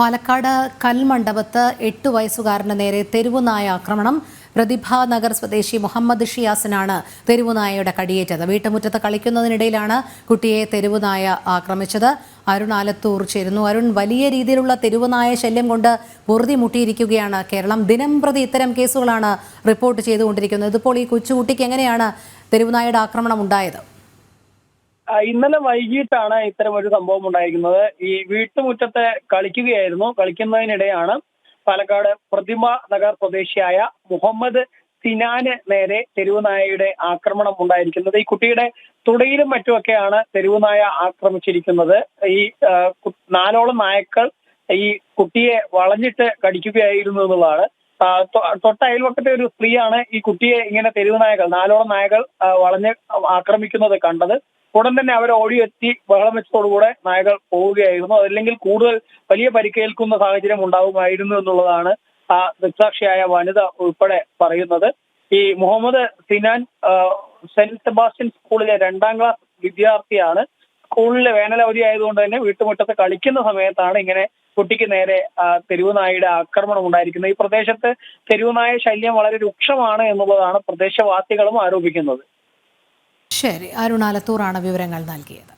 പാലക്കാട് കൽമണ്ഡപത്ത് എട്ട് വയസ്സുകാരന് നേരെ തെരുവുനായ ആക്രമണം. പ്രതിഭ നഗർ സ്വദേശി മുഹമ്മദ് ഷിയാസിനാണ് തെരുവുനായയുടെ കടിയേറ്റത്. വീട്ടുമുറ്റത്ത് കളിക്കുന്നതിനിടയിലാണ് കുട്ടിയെ തെരുവുനായ ആക്രമിച്ചത്. അരുൺ ആലത്തൂർ ചേരുന്നു. അരുൺ വലിയ രീതിയിലുള്ള തെരുവുനായ ശല്യം കൊണ്ട് പൊറുതി മുട്ടിയിരിക്കുകയാണ് കേരളം. ദിനം പ്രതി ഇത്തരം കേസുകളാണ് റിപ്പോർട്ട് ചെയ്തുകൊണ്ടിരിക്കുന്നത്. ഇതിപ്പോൾ ഈ കൊച്ചുകുട്ടിക്ക് എങ്ങനെയാണ് തെരുവുനായയുടെ ആക്രമണം ഉണ്ടായത്? ഇന്നലെ വൈകിട്ടാണ് ഇത്തരം ഒരു സംഭവം ഉണ്ടായിരിക്കുന്നത്. ഈ വീട്ടുമുറ്റത്ത് കളിക്കുകയായിരുന്നു. കളിക്കുന്നതിനിടെയാണ് പാലക്കാട് പ്രതിമ നഗർ സ്വദേശിയായ മുഹമ്മദ് സിനാന് നേരെ തെരുവുനായയുടെ ആക്രമണം ഉണ്ടായിരിക്കുന്നത്. ഈ കുട്ടിയുടെ തുടയിലും മറ്റുമൊക്കെയാണ് തെരുവുനായ ആക്രമിച്ചിരിക്കുന്നത്. ഈ നാലോളം നായക്കൾ ഈ കുട്ടിയെ വളഞ്ഞിട്ട് കടിക്കുകയായിരുന്നു എന്നുള്ളതാണ്. തൊട്ട അയൽവക്കത്തെ ഒരു സ്ത്രീയാണ് ഈ കുട്ടിയെ ഇങ്ങനെ തെരുവ് നായകൾ നാലോളം നായകൾ വളഞ്ഞ് ആക്രമിക്കുന്നത് കണ്ടത്. ഉടൻ തന്നെ അവർ ഓടിയെത്തി ബഹളം വെച്ചതോടുകൂടെ നായകൾ പോവുകയായിരുന്നു. അതല്ലെങ്കിൽ കൂടുതൽ വലിയ പരിക്കേൽക്കുന്ന സാഹചര്യം ഉണ്ടാവുമായിരുന്നു എന്നുള്ളതാണ് ആ ദൃക്സാക്ഷിയായ വനിത ഉൾപ്പെടെ പറയുന്നത്. ഈ മുഹമ്മദ് സിനാൻ സെന്റ് സെബാസ്റ്റ്യൻ സ്കൂളിലെ രണ്ടാം ക്ലാസ് വിദ്യാർത്ഥിയാണ്. സ്കൂളിലെ വേനലവധി ആയതുകൊണ്ട് തന്നെ വീട്ടുമുറ്റത്ത് കളിക്കുന്ന സമയത്താണ് ഇങ്ങനെ കുട്ടിക്ക് നേരെ തെരുവുനായിയുടെ ആക്രമണം ഉണ്ടായിരിക്കുന്നത്. ഈ പ്രദേശത്ത് തെരുവുനായ ശല്യം വളരെ രൂക്ഷമാണ് എന്നുള്ളതാണ് പ്രദേശവാസികളും ആരോപിക്കുന്നത്. ശരി അരുൺ ആലത്തൂറാണ് വിവരങ്ങൾ നൽകിയത്